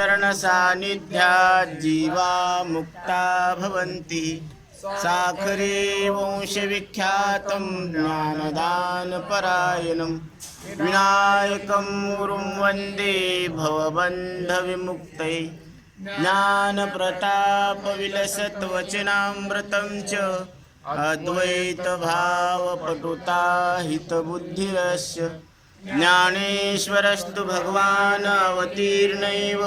चरणसान्निध्यात् जीवा मुक्ता भवन्ति। साखरे वंशविख्यातं ज्ञानदानपरायणं। विनायकं गुरुं वन्दे भवबन्धविमुक्तये। ज्ञानप्रतापविलसत्वचनामृतं च अद्वैतभावपटुता हितबुद्धिरस्य ज्ञानेश्वरस्तु भगवान् अवतीर्णैव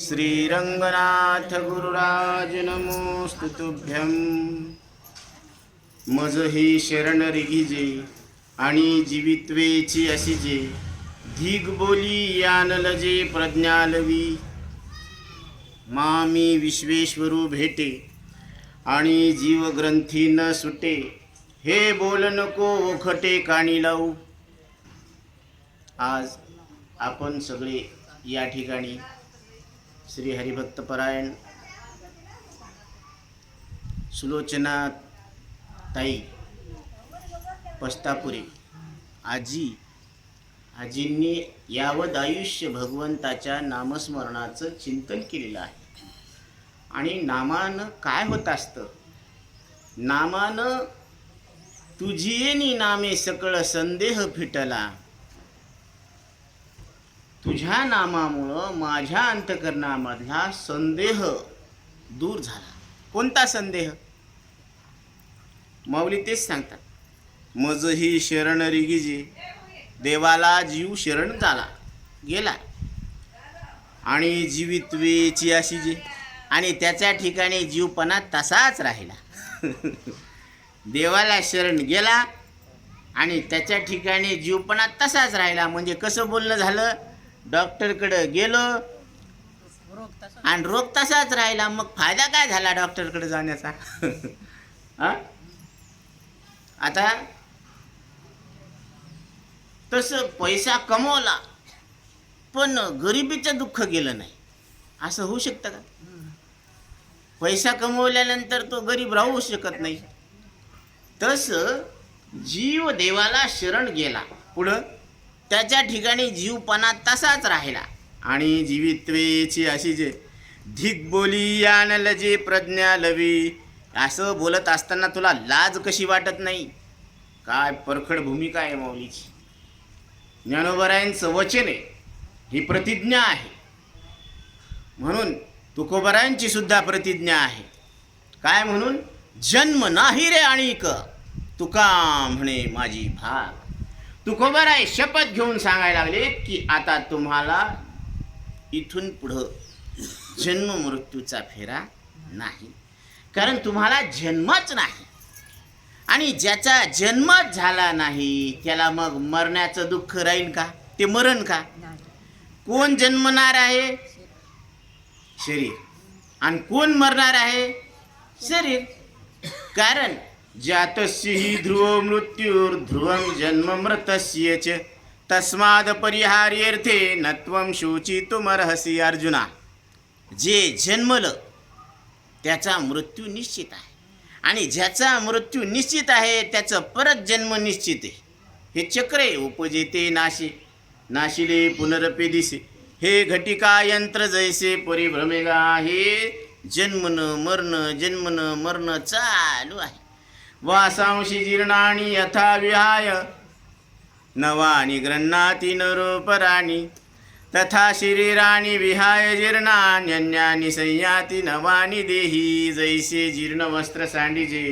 श्रीरङ्गनाथ गुरुराज नमोऽस्तु तुभ्यं मज ही शरण रिघिजे आणि जीवित्वेची असिजे धीग बोली यानलजे प्रज्ञालवी। मामी विश्वेश्वरू भेटे आणि जीवग्रंथी न सुटे। हे बोल नको ओखटे काणी लावू आज आपण सगळे या ठिकाणी श्री हरिभक्तपरायण सुलोचना ताई पस्तापुरे आजी आजींनी यावत आयुष्य भगवंताच्या नामस्मरणाचं चिंतन केलेलं आहे. आणि नामानं काय होत असतं? नामानं तुझियेनी नामे सकळ संदेह फिटला. तुझ्या नामामुळं माझ्या अंतकरणामधला संदेह दूर झाला. कोणता संदेह? माऊली तेच सांगतात. मज ही शरण रिगिजी देवाला जीव शरण झाला गेला. आणि जीवित्वेची अशी जी आणि त्याच्या ठिकाणी जीवपणा तसाच राहिला. देवाला शरण गेला आणि त्याच्या ठिकाणी जीवपणा तसाच राहिला. म्हणजे कसं बोलणं झालं? डॉक्टरकडं गेलो. आणि रोग तसाच राहिला. मग फायदा काय झाला डॉक्टरकडे जाण्याचा? हा? आता तसं पैसा कमवला पण गरिबीचं दुःख गेलं नाही. असं होऊ शकतं का? पैसा कमवल्यानंतर तो गरीब राहू शकत नाही. तसं जीव देवाला शरण गेला. पुढं? त्याच्या ठिकाणी जीवपणा तसाच राहिला. आणि जीवित्वेची अशी जे धिकबोली बोली जे प्रज्ञा लवी असं बोलत असताना तुला लाज कशी वाटत नाही? काय परखड भूमिका आहे माऊलीची. ज्ञानोबरायांचं वचन आहे ही प्रतिज्ञा आहे. म्हणून तुकोबरायांची सुद्धा प्रतिज्ञा आहे. काय म्हणून? जन्म नाही रे आणिक तुका म्हणे माझी भाग. तुकोबराय शपथ घेऊन सांगायला लागले की आता तुम्हाला इथून पुढं जन्म मृत्यूचा फेरा नाही. कारण तुम्हाला जन्मच नाही. आणि ज्याचा जन्मच झाला नाही त्याला मग मरण्याचं दुःख राहील का? ते मरण का? कोण जन्मणार आहे? शरीर. आणि कोण मरणार आहे? शरीर. कारण जातस्य हि ध्रुव मृत्यूर ध्रुवं जन्म मृतस्य च तस्माद परिहार्यर्थे नत्वं शोचितुमर्हसि अर्जुना। जे जन्मलं त्याचा मृत्यू निश्चित आहे. आणि ज्याचा मृत्यू निश्चित आहे त्याचं परत जन्म निश्चित आहे. हे चक्र आहे उपजेते नाशे नाशिले पुनरपे दिसे. हे घटिका यंत्र जैसे परिभ्रमेगा हे जन्मनं मरणं जन्मनं मरणं चालू आहे. वासांशी जीर्णाणी यथा विहाय। नवानी गृह्णाती नरोपराणी। तथा शरीराणी विहाय जीर्णान्यन्यानी संयाती नवानी देही। जैसे जीर्ण वस्त्र सांडीजे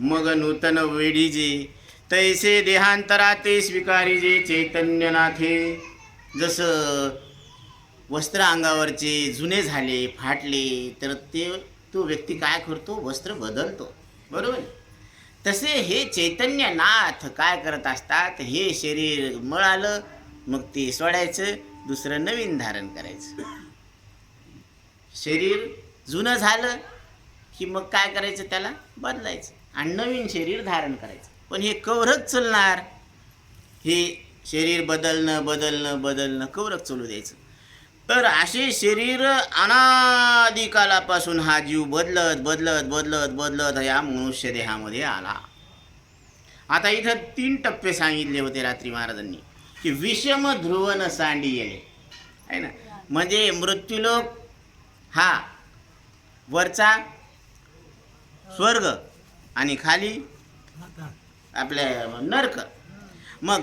मग नूतन वेढीजे। तैसे देहांतराते स्वीकारिजे स्वीकारीजे चैतन्यनाथे। जसं वस्त्र अंगावरचे जुने झाले फाटले तर ते तो व्यक्ती काय करतो? वस्त्र बदलतो. बरोबर? तसे हे चैतन्यनाथ काय करत असतात? हे शरीर मळालं मग ते सोडायचं दुसरं नवीन धारण करायचं. शरीर जुनं झालं की मग काय करायचं त्याला? बदलायचं आणि नवीन शरीर धारण करायचं. पण हे कवरच चलणार. हे शरीर बदलणं बदलणं बदलणं कवरक चलू द्यायचं. तर असे शरीर अनादिकालापासून हा जीव बदलत बदलत बदलत बदलत या मनुष्य देहामध्ये आला. आता इथं तीन टप्पे सांगितले होते रात्री महाराजांनी की विषम ध्रुवन सांडी येणे आहे ना? म्हणजे मृत्यूलोक हा वरचा स्वर्ग आणि खाली आपले नरक. मग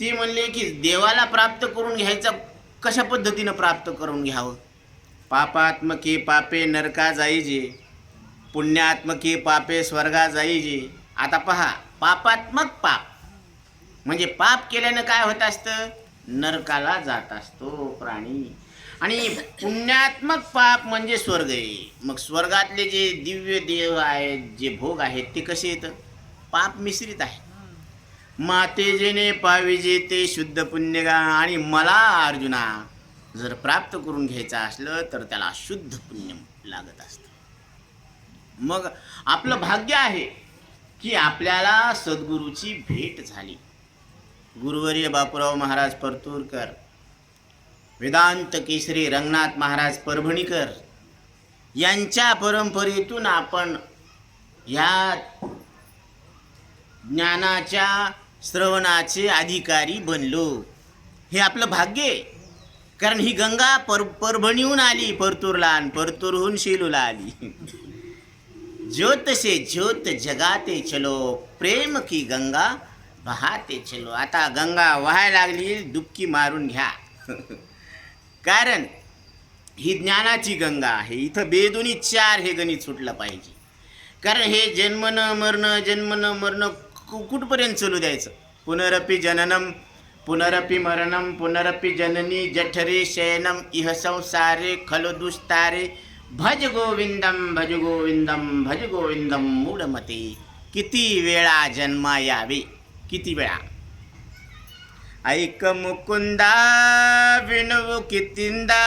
ती म्हणले की देवाला प्राप्त करून घ्यायचा कशा पद्धतीनं प्राप्त करून घ्यावं? पापात्मके पापे नरका जाईजे. पुण्यात्मके पापे स्वर्गा जाईजे. आता पहा पापात्मक पाप. म्हणजे पाप केल्यानं काय होत असतं? नरकाला जात असतो प्राणी. आणि पुण्यात्मक पाप म्हणजे स्वर्ग आहे. मग स्वर्गातले जे दिव्य देव आहेत जे भोग आहेत ते कसे येतं? पाप मिश्रित आहे मातेजीने पाविजे ते शुद्ध पुण्यगा आणि मला अर्जुना जर प्राप्त करून घ्यायचं असलं तर त्याला शुद्ध पुण्य लागत असतं. मग आपलं भाग्य आहे की आपल्याला सद्गुरूची भेट झाली. गुरुवर्य बापूराव महाराज परतूरकर वेदांत केसरी रंगनाथ महाराज परभणीकर यांच्या परंपरेतून आपण या ज्ञानाच्या श्रवणाचे अधिकारी बनलो. हे आपलं भाग्य आहे. कारण ही गंगा पर परभणीहून आली परतूरला आणि परतूरहून शेलूला आली. ज्योत से ज्योत जगाते चलो प्रेम की गंगा वाहते चलो. आता गंगा व्हायला लागली दुबकी मारून घ्या. कारण ही ज्ञानाची गंगा आहे. इथं बेदुनी चार हे गणित सुटलं पाहिजे. कारण हे जन्मनं मरणं जन्मनं मरणं कुठपर्यंत चलू द्यायचं? पुनरपि जननम पुनरपि मरणम पुनरपि जननी जठरे शयनम इह संसारे खलो दुस्तारे भज गोविंदम भज गोविंदम भज गोविंदम मूढमते। किती वेळा जन्मा यावे? किती वेळा? ऐक मुकुंदा विनवू कितिंदा?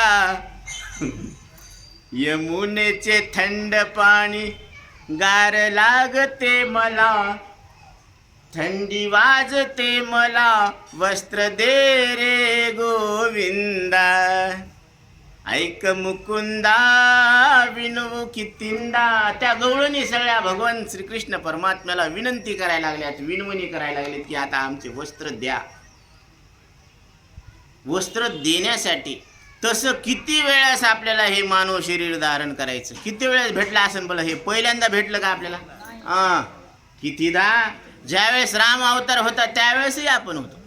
यमुनेचे थंड पाणी गार लागते मला। थंडी वाजते मला वस्त्र दे रे गोविंदा. ऐक मुकुंदा विनवू कितिंदा. त्या गवळणी सगळ्या भगवान श्रीकृष्ण परमात्म्याला विनंती करायला लागल्यात विनवणी करायला लागल्यात की आता आमचे वस्त्र द्या. वस्त्र देण्यासाठी तसं किती वेळेस आपल्याला हे मानव शरीर धारण करायचं? किती वेळेस भेटलं असेल बोला हे पहिल्यांदा भेटलं का आपल्याला? हां. कितीदा? ज्यावेळेस राम अवतार होता त्यावेळेसही आपण होतो.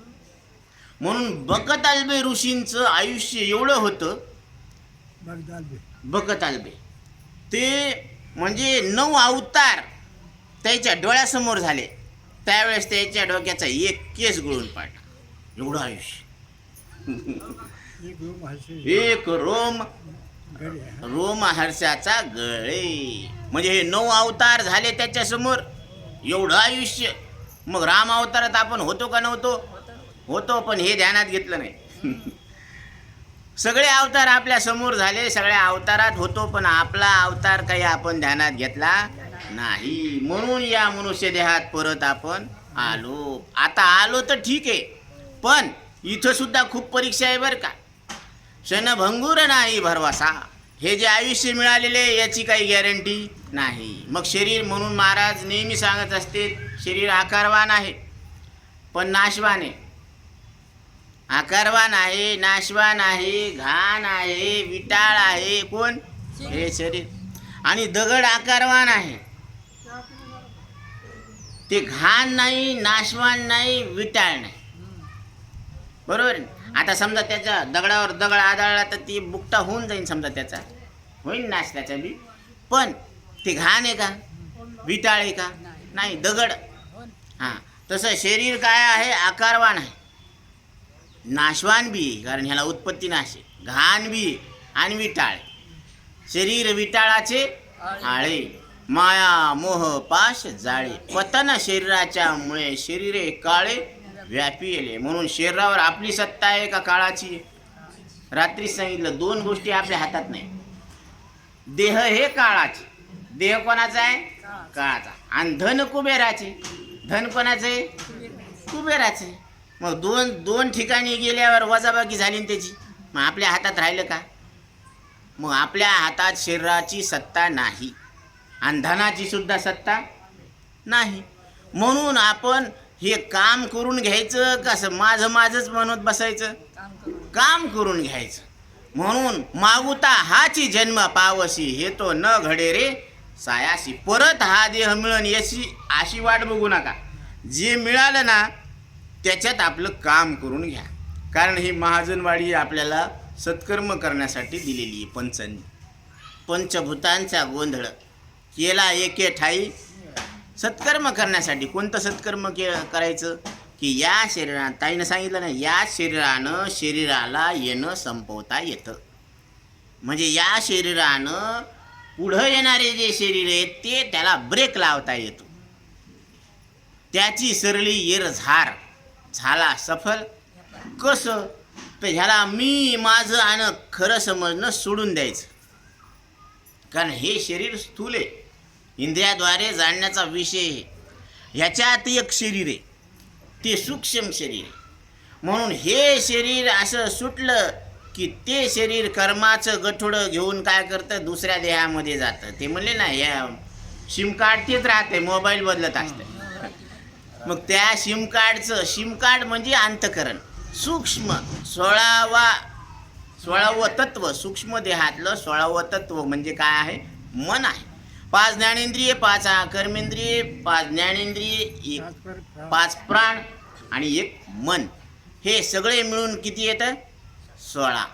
म्हणून बकत आलबे ऋषींचं आयुष्य एवढं होतं बकत आलबे. ते म्हणजे नऊ अवतार त्याच्या डोळ्यासमोर झाले. त्यावेळेस त्याच्या डोक्याचा एक केस गळून पाडला. एवढं आयुष्य. एक रोम रोम. हर्षाचा गळे. म्हणजे हे नऊ अवतार झाले त्याच्यासमोर. एवढं आयुष्य. मग राम अवतारात आपण होतो का नव्हतो? होतो पण हे ध्यानात घेतलं नाही. सगळे अवतार आपल्यासमोर झाले सगळ्या अवतारात होतो पण आपला अवतार काही आपण ध्यानात घेतला नाही. म्हणून या मनुष्य देहात परत आपण आलो. आता आलो तर ठीक आहे पण इथं सुद्धा खूप परीक्षा आहे बरं का. क्षणभंगूर नाही भरवासा. हे जे आयुष्य मिळालेले याची काही गॅरंटी नाही. मग शरीर म्हणून महाराज नेहमी सांगत असते शरीर आकारवान आहे पण नाशवान आहे. आकारवान आहे नाशवान आहे घाण आहे विटाळ आहे कोण? हे शरीर. आणि दगड आकारवान आहे. ते घाण नाही नाशवान नाही विटाळ नाही. बरोबर? आता समजा त्याच्या दगडावर दगड आदळला तर ती बुकटा होऊन जाईल समजा त्याचा. होईल नाश त्याचा बी. पण ते घाण आहे का? विटाळ आहे का? नाही. दगड हां. तसं शरीर काय आहे? आकारवान आहे. नाशवान बी आहे, कारण ह्याला उत्पत्ती नाश आहे. घाण बी आणि विटाळ शरीर विटाळाचे आळे माया मोह पाश जाळे. पतन शरीराच्या मुळे शरीरे काळे व्यापी म्हणून शरीरावर आपली सत्ता आहे का काळाची? रात्री सांगितलं दोन गोष्टी आपल्या हातात नाही. देह हे काळाचे. देह कोणाचा आहे? काळाचा. आणि धन कुबेराचे. धन कोणाचे कुबेराचे मग दोन दोन ठिकाणी गेल्यावर वजाबाकी झाली ना त्याची. मग आपल्या हातात राहिलं का? मग आपल्या हातात शरीराची सत्ता नाही. आणि धनाची सुद्धा सत्ता नाही. म्हणून आपण हे काम करून घ्यायचं कसं? माझं माझंच म्हणत बसायचं. काम करून घ्यायचं. म्हणून मागुता हाची जन्म पावसी हे तो न घडे रे. सायाशी परत हा देह मिळन याची अशी वाट बघू नका. जे मिळालं ना त्याच्यात आपलं काम करून घ्या. कारण ही महाजनवाडी आपल्याला सत्कर्म करण्यासाठी दिलेली आहे पंचांनी. पंचभूतांचा गोंधळ. केला एके ठाई. सत्कर्म करण्यासाठी कोणतं सत्कर्म के करायचं? की या शरीरात ताईनं सांगितलं ना या शरीरानं शरीराला येणं संपवता येतं. म्हणजे या शरीरानं पुढं येणारे जे शरीर आहेत ते त्याला ब्रेक लावता येतो. त्याची सरळी येर झार झाला सफल. कसं? तर ह्याला मी माझं आणि खरं समजणं सोडून द्यायचं. कारण हे शरीर स्थूल आहे. इंद्रियाद्वारे जाणण्याचा विषय आहे. ह्याच्यात एक शरीर आहे. ते सूक्ष्म शरीर आहे. म्हणून हे शरीर असं सुटलं की ते शरीर कर्माचं गठोडं घेऊन काय करतं? दुसऱ्या देहामध्ये जातं. ते म्हणले ना या सिम कार्ड राहते मोबाईल बदलत असतं मग त्या सिम कार्डचं सिम कार्ड म्हणजे अंतकरण. सूक्ष्म सोळावा सोळावं तत्व सूक्ष्म देहातलं सोळावं तत्व म्हणजे काय आहे? मन आहे. पाच ज्ञानेंद्रिय पाच कर्मेंद्रिय पाच ज्ञानेंद्रिय एक पाच प्राण आणि एक मन. हे सगळे मिळून किती येतं? सोळा.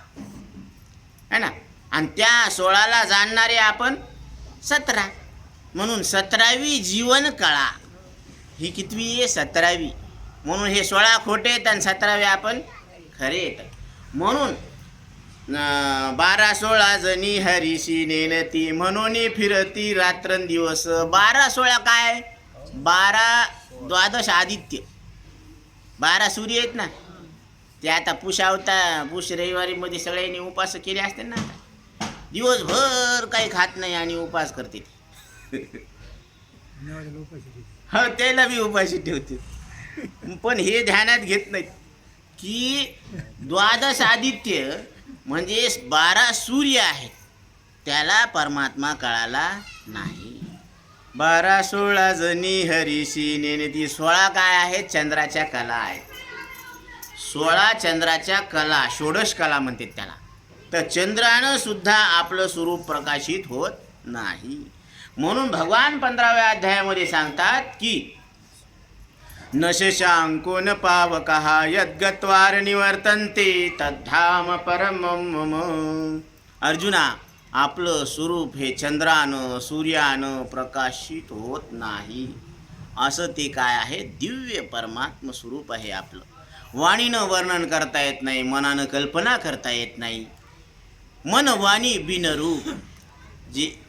है ना? आणि त्या सोळाला जाणणारे आपण सतरा. म्हणून सतरावी जीवन कळा. ही कितवी आहे? सतरावी. म्हणून हे सोळा खोटे आहेत आणि सतरावे आपण खरे येत म्हणून बारा सोळा जणी हरीशी नेनती म्हणून फिरती रात्रंदिवस. बारा सोळा काय? बारा द्वादश आदित्य. बारा सूर्य आहेत ना? ते आता पुषावता पुष रविवारीमध्ये सगळ्यांनी उपास केले असते ना आता. दिवसभर काही खात नाही आणि उपास करते. ते. त्याला बी उपाशी ठेवते. पण हे ध्यानात घेत नाहीत की द्वादश आदित्य म्हणजे बारा सूर्य आहेत. त्याला परमात्मा कळाला नाही. बारा सोळा जणी हरीशी नेनेती सोळा काय आहेत? चंद्राच्या कला आहेत. सोळा चंद्राच्या कला षोडश कला म्हणतात त्याला. तर चंद्रानं सुद्धा आपलं स्वरूप प्रकाशित होत नाही. म्हणून भगवान पंधराव्या अध्यायामध्ये सांगतात की नशशांको न पावकः यद्गत्वार निवर्तन्ते तद्धाम परम अर्जुना आपलं स्वरूप हे चंद्रानं सूर्यानं प्रकाशित होत नाही. असं ते काय आहे? दिव्य परमात्म स्वरूप आहे आपलं. वाणीनं वर्णन करता येत नाही मनानं कल्पना करता येत नाही. मन वाणी बिनरूप जे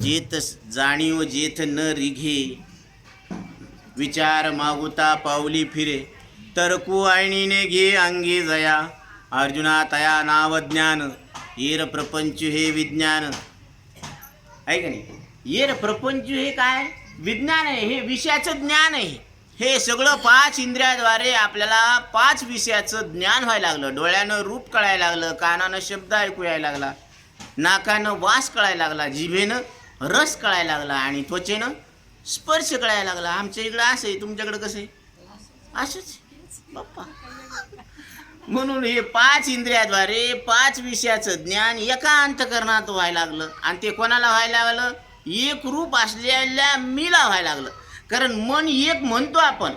जेत जाणीव जेथ न रिघे. विचार मागुता पावली फिरे. तरकू आयणीने घे अंगी जया. अर्जुना तया नाव ज्ञान. येर प्रपंच हे विज्ञान. आहे का नाही? येर प्रपंच हे काय? विज्ञान आहे हे विषयाचं ज्ञान आहे. हे सगळं पाच इंद्रियाद्वारे आपल्याला पाच विषयाचं ज्ञान व्हायला लागलं. डोळ्यानं रूप कळायला लागलं कानानं शब्द ऐकू यायला लागला नाकानं वास कळायला लागला जिभेनं रस कळायला लागला आणि त्वचेनं स्पर्श कळायला लागला. आमच्या इकडं असं आहे तुमच्याकडं कसं आहे? असंच बाप्पा. म्हणून हे पाच इंद्रियाद्वारे पाच विषयाचं ज्ञान एका अंतकरणात व्हायला लागलं. आणि ते कोणाला व्हायला लागलं? एक रूप असलेल्या मीला व्हायला लागलं. कारण मन एक म्हणतो आपण.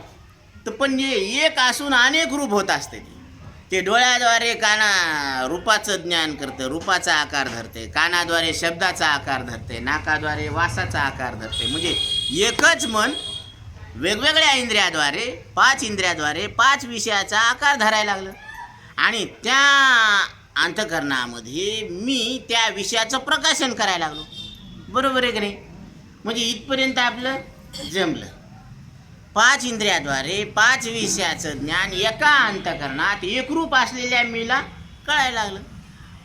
तर पण हे एक असून अनेक रूप होत असते ते. ते डोळ्याद्वारे काना रूपाचं ज्ञान करतं रूपाचा आकार धरते कानाद्वारे शब्दाचा आकार धरते नाकाद्वारे वासाचा आकार धरते. म्हणजे एकच मन वेगवेगळ्या इंद्रियाद्वारे पाच इंद्रियाद्वारे पाच विषयाचा आकार धरायला लागलं. आणि त्या अंतकरणामध्ये मी त्या विषयाचं प्रकाशन करायला लागलो. बरोबर आहे की नाही? म्हणजे इथपर्यंत आपलं जमलं. पाच इंद्रियाद्वारे पाच विषयाचं ज्ञान एका अंतकरणात एकरूप असलेल्या मीला कळायला लागलं.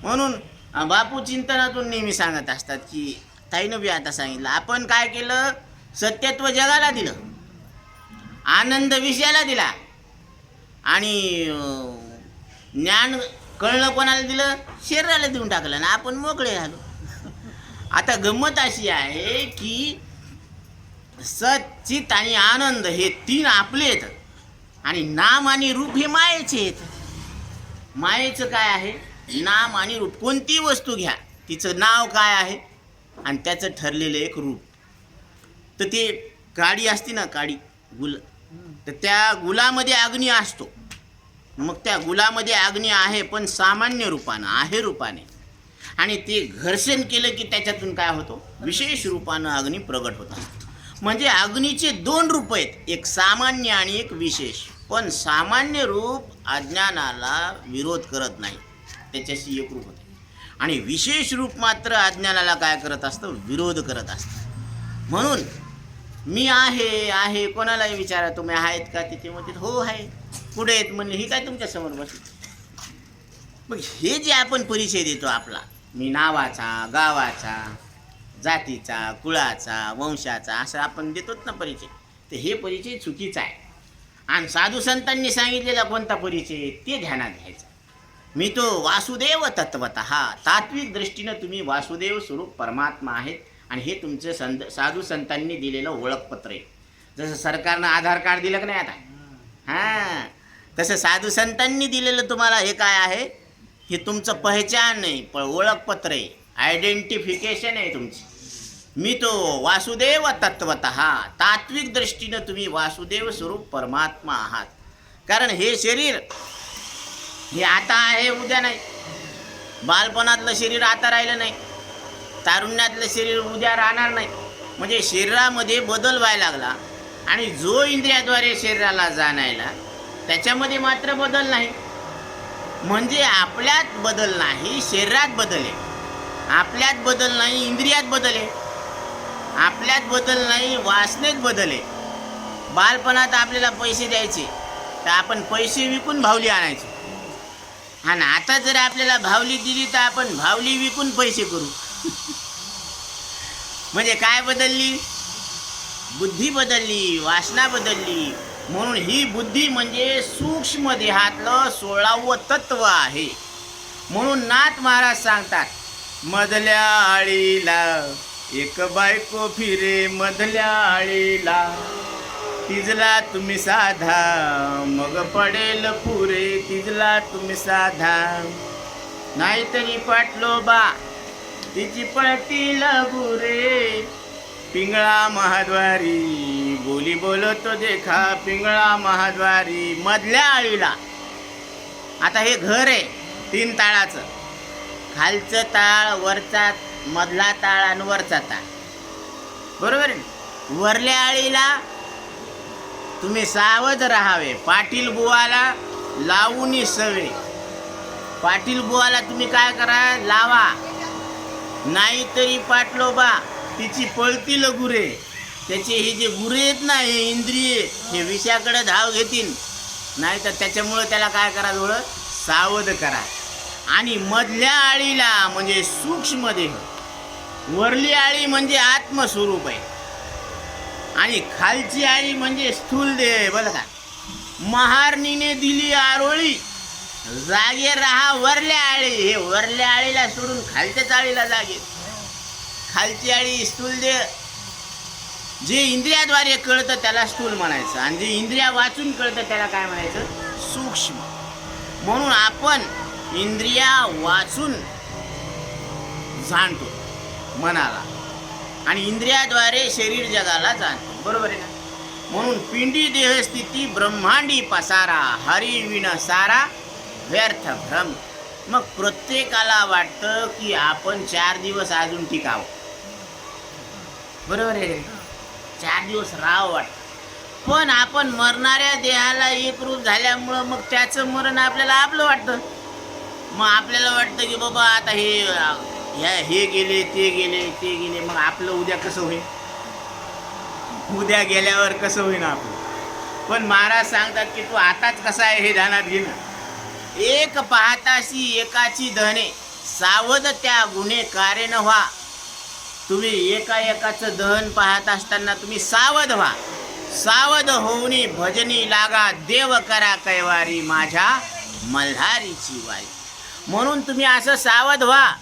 म्हणून बापू चिंतनातून नेहमी सांगत असतात की ताईनं बी आता सांगितलं आपण काय केलं? सत्यत्व जगाला दिलं. आनंद विषयाला दिला. आणि ज्ञान कळलं कोणाला दिलं? शरीराला देऊन टाकलं ना आपण मोकळे झालो. आता गंमत अशी आहे की सचित आणि आनंद हे तीन आपले आहेत आणि नाम आणि रूप हे मायेचे आहेत. मायेचं काय आहे? नाम आणि रूप. कोणती वस्तू घ्या. तिचं नाव काय आहे? आणि त्याचं ठरलेलं एक रूप. तर ते काडी असते ना काडी गुल. तर त्या गुलामध्ये अग्नी असतो. मग त्या गुलामध्ये अग्नी आहे पण सामान्य रूपानं आहे रूपाने. आणि ते घर्षण केलं की त्याच्यातून काय होतो? विशेष रूपानं अग्नी प्रगट होत असतो. म्हणजे अग्नीचे दोन रूप आहेत. एक सामान्य आणि एक विशेष. पण सामान्य रूप अज्ञानाला विरोध करत नाही. त्याच्याशी एकरूप होते. आणि विशेष रूप मात्र अज्ञानाला काय करत असतं? विरोध करत असतं. म्हणून मी आहे आहे कोणालाही विचारा तुम्ही आहेत का? तिथे म्हणते हो आहे. पुढे आहेत? म्हणले ही काय तुमच्यासमोर बसली? मग हे जे आपण परिचय देतो आपला मी नावाचा गावाचा जातीचा कुळाचा वंशाचा असं आपण देतोच ना परिचय. तर हे परिचय चुकीचा आहे. आणि साधू संतांनी सांगितलेला कोणता परिचय? ते ध्यानात घ्यायचा. मी तो वासुदेव तत्वत हा. तात्विक दृष्टीनं तुम्ही वासुदेव स्वरूप परमात्मा आहेत. आणि हे तुमचं संत साधू संतांनी दिलेलं ओळखपत्र आहे. जसं सरकारनं आधार कार्ड दिलं का नाही आता? हां. तसं साधू संतांनी दिलेलं तुम्हाला हे काय आहे? हे तुमचं पहचान नाही पण ओळखपत्र आहे. आयडेंटिफिकेशन आहे तुमची. मी तो वासुदेव तत्वत तात्विक दृष्टीनं तुम्ही वासुदेव स्वरूप परमात्मा आहात. कारण हे शरीर हे आता आहे उद्या नाही. बालपणातलं शरीर आता राहिलं नाही. तारुण्यातलं शरीर उद्या राहणार नाही. म्हणजे शरीरामध्ये बदल व्हायला लागला. आणि जो इंद्रियाद्वारे शरीराला जाणायला त्याच्यामध्ये मात्र बदल नाही. म्हणजे आपल्यात बदल नाही शरीरात बदल आहे. आपल्यात बदल नाही इंद्रियात बदल आहे. आपल्यात बदल नाही वासनेत बदल आहे. बालपणात आपल्याला पैसे द्यायचे तर आपण पैसे विकून भावली आणायची. आणि आता जर आपल्याला भावली दिली तर आपण भावली विकून पैसे करू. म्हणजे काय बदलली? बुद्धी बदलली वासना बदलली. म्हणून ही बुद्धी म्हणजे सूक्ष्म देहातलं सोळावं तत्व आहे. म्हणून नाथ महाराज सांगतात मधल्या आळीला एक बायको फिरे मधल्या आळीला तिजला तुम्ही साधा मग पडेल पुरे तिजला तुम्ही साधा. नाहीतरी पाटलो बा तिची पळतील लगुरे पिंगळा महाद्वारी बोली बोलतो देखा पिंगळा महाद्वारी मधल्या आळीला आता हे घर आहे तीन ताळाचं. खालचं ताळ वरचा मधला ताळ आणि वरचा ताळ. बरोबर आहे वरल्या आळीला तुम्ही सावध राहावे. पाटील बुवाला लावून सवे पाटील बुवाला तुम्ही काय करा? लावा. नाहीतरी पाटलोबा तिची पळतील गुरे त्याचे हे जे गुरे आहेत ना हे इंद्रिये हे विषयाकडे धाव घेतील. नाही तर त्याच्यामुळं त्याला काय करा थोडं सावध करा. आणि मधल्या आळीला म्हणजे सूक्ष्मदेह वरली आळी म्हणजे आत्मस्वरूप आहे. आणि खालची आळी म्हणजे स्थूल देह आहे बरं का? महारणीने दिली आरोळी जागे राहा वरल्या आळी. हे वरल्या आळीला सोडून खालच्या चाळीला जागे. खालची आळी स्थूल देह. जे इंद्रियाद्वारे कळतं त्याला स्थूल म्हणायचं. आणि जे इंद्रिया वाचून कळतं त्याला काय म्हणायचं? सूक्ष्म. म्हणून आपण इंद्रिया वाचून जाणतो. मनाला. आणि इंद्रियाद्वारे शरीर जगाला जाणते. बरोबर आहे ना? म्हणून पिंडी देहस्थिती ब्रह्मांडी पसारा हरिविण सारा व्यर्थ भ्रम. मग प्रत्येकाला वाटतं की आपण चार दिवस अजून टिकावं. बरोबर आहे चार दिवस राहावं वाटतं. पण आपण मरणाऱ्या देहाला एकरूप झाल्यामुळं मग त्याचं मरण आपल्याला आपलं वाटतं. मग आपल्याला वाटतं की बाबा आता हे या हे गेले ते गेले ते गेले. मग आपलं उद्या कसं होईल? उद्या गेल्यावर कसं होईल आपलं? पण महाराज सांगतात की तू आताच कसा आहे हे ध्यानात घे ना. एक पाहताशी एकाची धने सावध त्या गुन्हे कारण व्हा. तुम्ही एका एकाचं दहन पाहत असताना तुम्ही सावध व्हा. सावध होऊनी भजनी लागा देव करा कैवारी माझ्या मल्हारीची वारी. म्हणून तुम्ही असं सावध व्हा.